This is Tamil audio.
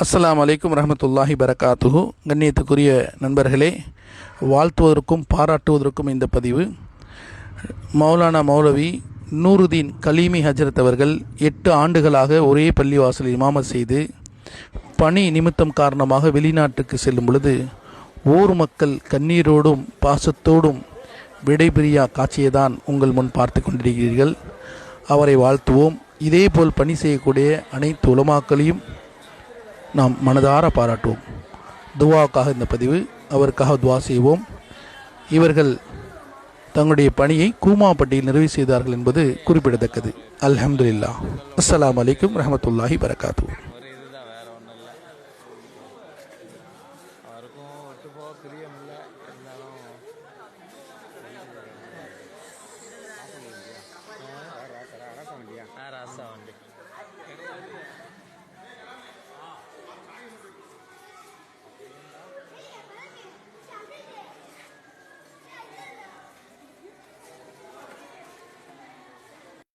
அஸ்லாம் வலைக்கம் ரஹமத்துல்லாஹி பரகாத்துஹு கண்ணியத்துக்குரிய நண்பர்களே வாழ்த்துவதற்கும் பாராட்டுவதற்கும் இந்த பதிவு. மௌலானா மௌலவி நூருதீன் கலீமி ஹஜரத் அவர்கள் எட்டு ஆண்டுகளாக ஒரே பள்ளிவாசல் இமாமத் செய்து பணி நிமித்தம் காரணமாக வெளிநாட்டுக்கு செல்லும் பொழுது ஊர் மக்கள் கண்ணீரோடும் பாசத்தோடும் விடைபிரியா காட்சியை தான் உங்கள் முன் பார்த்து கொண்டிருக்கிறீர்கள். அவரை வாழ்த்துவோம். இதேபோல் பணி செய்யக்கூடிய அனைத்து உலமாக்களையும் நாம் மனதார பாராட்டுவோம். துவாவுக்காக இந்த பதிவு அவருக்காக துவா செய்வோம். இவர்கள் தங்களுடைய பணியை கூமாப்பட்டியில் நிறைவு செய்தார்கள் என்பது குறிப்பிடத்தக்கது. அல்ஹம்துல்லா அஸ்லாம் வலைக்கம் ரஹமத்துல்லாஹி வரகாத்து